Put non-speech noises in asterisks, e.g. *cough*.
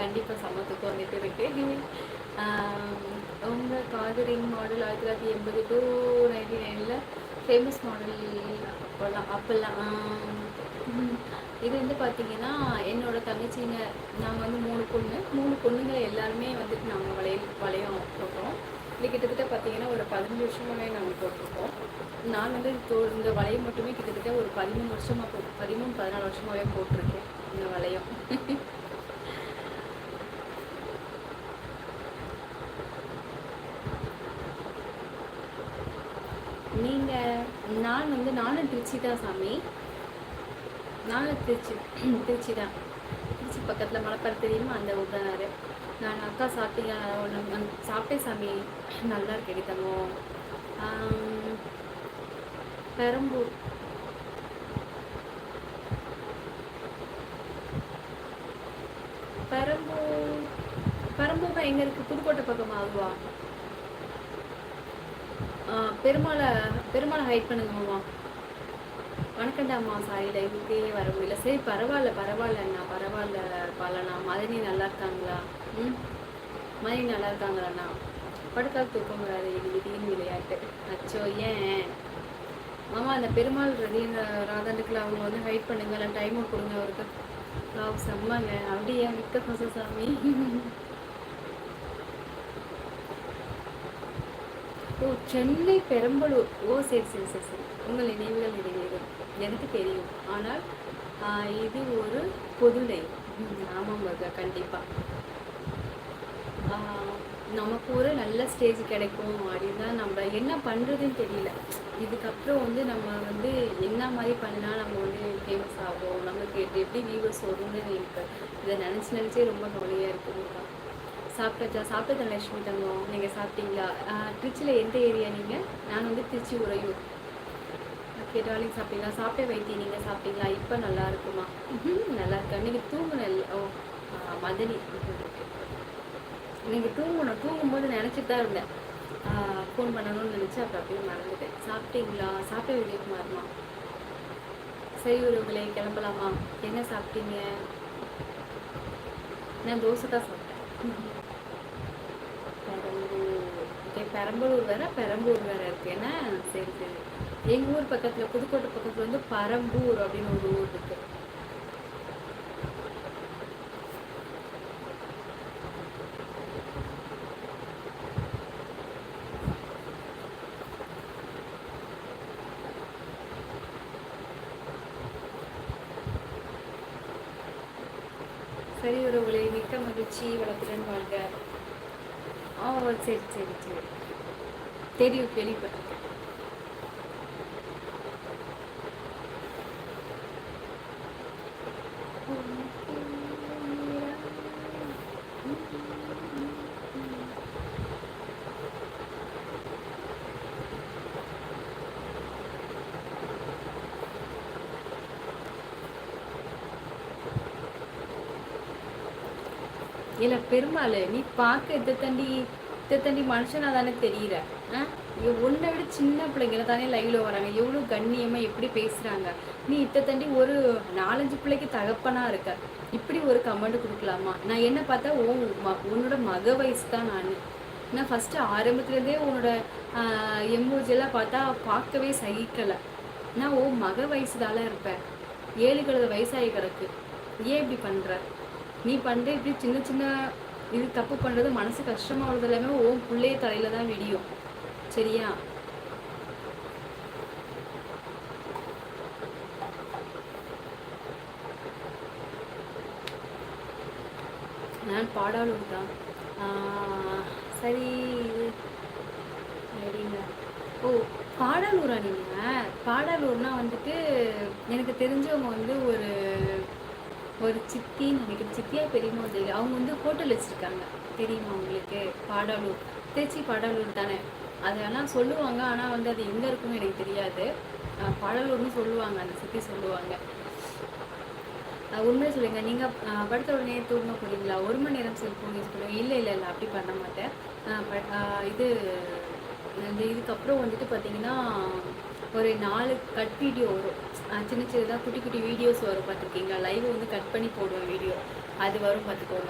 கண்டிப்பாக சமத்துக்கு வந்துட்டு இருக்கு உங்கள் காதரிங் மாடல் ஆயிரத்தி தொள்ளாயிரத்தி எண்பது டூ நைன்டி நைனில் ஃபேமஸ் மாடல் அப்போல்லாம் அப்போல்லாம் இது வந்து பார்த்தீங்கன்னா என்னோட தங்கச்சிங்க நாங்கள் வந்து மூணு பொண்ணு. மூணு பொண்ணுங்க எல்லாருமே வந்துட்டு நாங்கள் வளையல் வளையம் போட்டோம். இது கிட்டத்தட்ட பார்த்தீங்கன்னா ஒரு பதினஞ்சு வருஷமாகவே நாங்கள் போட்டிருக்கோம். நான் வந்து இந்த வளையம் மட்டுமே கிட்டத்தட்ட ஒரு பதிமூணு வருஷமாக போ பதிமூணு பதினாலு வருஷமாகவே போட்டிருக்கேன் இந்த வளையம். நீங்கள் நான் வந்து நானும் திருச்சி தான் சாமி. நானும் திருச்சி *clears throat* திருச்சி தான். திருச்சி பக்கத்தில் மலைப்பாடு தெரியுமா? அந்த ஊர் தான் நான் அக்கா சாப்பிட்டீங்க ஒன்று சாப்பிட்டேன் சாமி. நல்லா கிடைத்தமோ தங்கம். பெரம்பூர். பெரம்பூர் பெரம்பூர் எங்கே இருக்குது புதுக்கோட்டை பக்கமாக அதுவா? பெருமாளை பெருமாளை ஹைட் பண்ணுங்க மாமா. வணக்கண்டாம்மா சாரி லைவுக்கே வர முடியல. சரி பரவாயில்ல பரவாயில்லண்ணா பரவாயில்ல பாலண்ணா. மதினி நல்லா இருக்காங்களா? ம்? மதினி நல்லா இருக்காங்களாண்ணா படுத்தால் தூக்கம் வராது இது திடீர்னு விளையாட்டு. அச்சோ ஏன்? மாமா அந்த பெருமாள் ரதீன் ராதாண்டுக்குள்ள அவங்க வந்து ஹைட் பண்ணுங்க இல்லை டைமை கொடுங்க அவருக்கு. லாவ் செம்மங்க. அப்படியே மிக்க சாமி. ஓ சென்னை பெரம்பலூர் ஓ சரி சரி சரி சரி. உங்கள் நினைவுகள் நிறைவேறும் எனக்கு தெரியும். ஆனால் இது ஒரு பொது ஆமாம் மகா கண்டிப்பாக நமக்கு ஒரு நல்ல ஸ்டேஜ் கிடைக்கும் அப்படின்னு தான் நம்ம என்ன பண்ணுறதுன்னு தெரியல. இதுக்கப்புறம் வந்து நம்ம வந்து என்ன மாதிரி பண்ணால் நம்ம வந்து ஃபேமஸ் ஆகும் நமக்கு எப்படி எப்படி வியூவர்ஸ் வரும்னு எனக்கு இதை நினச்சி நினச்சே ரொம்ப கவலையாக இருக்குதுக்கா சாப்பிட்டாச்சா சாப்பிட்டா லட்சுமி தங்கம்? நீங்கள் சாப்பிட்டீங்களா? திருச்சியில் எந்த ஏரியா நீங்கள் நான் வந்து திருச்சி உறையூர். ஓகே டார்லிங் சாப்பிட்டீங்களா? சாப்பிட்டே வைத்தி நீங்கள் சாப்பிட்டீங்களா? இப்போ நல்லா இருக்குமா? நல்லா இருக்கா. நீங்கள் தூங்குனல் ஓ மதனி. நீங்கள் தூங்கணும். தூங்கும்போது நினச்சிட்டு தான் இருந்தேன். ஃபோன் பண்ணணும்னு நினச்சி அப்புறம் அப்படியே மறந்துட்டேன். சாப்பிட்டீங்களா? சாப்பிட்டே விஜயகுமார்மா சரி உறவுகளை கிளம்பலாமா? என்ன சாப்பிட்டீங்க? நான் தோசை தான் சாப்பிட்டேன். பெரம்பலூர் பெரம்பலூர் வேற பெரம்பூர் வேற இருக்கு. ஏன்னா சரி சரி. எங்கள் ஊர் பக்கத்தில் புதுக்கோட்டை பக்கத்தில் வந்து பரம்பூர் அப்படின்னு ஒரு ஊர் இருக்கு. சரி உறவுகளை மிக்க மகிழ்ச்சி. வளத்துடன் வாழ்க. ஓ சரி சரி சரி. தெரியும் கேள்விப்பட்டிருக்கேன். இல்ல பெருமாள் நீ பார்க்க இத்த தண்டி இத்த தண்டி மனுஷனா தானே தெரியுற? உன்னை விட சின்ன பிள்ளைங்கள தானே லைவில் வராங்க. எவ்வளோ கண்ணியமாக எப்படி பேசுகிறாங்க நீ இத்த தண்டி ஒரு நாலஞ்சு பிள்ளைக்கு தகப்பனாக இருக்க. இப்படி ஒரு கமெண்ட் கொடுக்கலாமா? நான் என்ன பார்த்தா ஓ உன்னோட மக வயசு தான் நான். நான் ஃபஸ்ட்டு ஆரம்பத்துலேருந்தே உன்னோட எம்மோஜி எல்லாம் பார்த்தா பார்க்கவே சகிக்கலை. நான் ஓ மக வயசுதால இருப்பேன். ஏழு கழுத வயசாகி கிடக்கு. ஏன் இப்படி பண்ணுற நீ பண்ணுற இப்படி சின்ன சின்ன இது தப்பு பண்ணுறது மனசு கஷ்டமாகிறது எல்லாமே ஓ பிள்ளைய தலையில் தான் விடியும். சரியா? நான் பாடாளூர் தான் ஆஹ், சரி இது அப்படிங்க ஓ பாடாலூரா நீங்கள் பாடாலூர்னா வந்துட்டு எனக்கு தெரிஞ்சவங்க வந்து ஒரு ஒரு சித்தின்னு நினைக்கிறேன். சித்தியா பெரியமா தெரியல. அவங்க வந்து ஹோட்டல் வச்சுருக்காங்க. தெரியுமா உங்களுக்கு? பாடாலூர். திருச்சி பாடாலூர் தானே? அதெல்லாம் சொல்லுவாங்க. ஆனால் வந்து அது எங்கே இருக்குன்னு எனக்கு தெரியாது. பழலூர்னு சொல்லுவாங்க. அந்த சுற்றி சொல்லுவாங்க. உண்மையை சொல்லுங்க. நீங்கள் படுத்த உடனே தூங்க போகிறீங்களா ஒரு மணி நேரம் செல்ஃபோன் யூஸ் பண்ணுவீங்க இல்லை இல்லை இல்லை அப்படி பண்ண மாட்டேன். இது இந்த இதுக்கப்புறம் வந்துட்டு பார்த்தீங்கன்னா ஒரு நாலு கட் வீடியோ வரும். சின்ன சின்னதாக குட்டி குட்டி வீடியோஸ் வரும். பார்த்துருக்கீங்களா லைவ் வந்து கட் பண்ணி போடுவேன் வீடியோ. அது வரும் பார்த்துக்கோங்க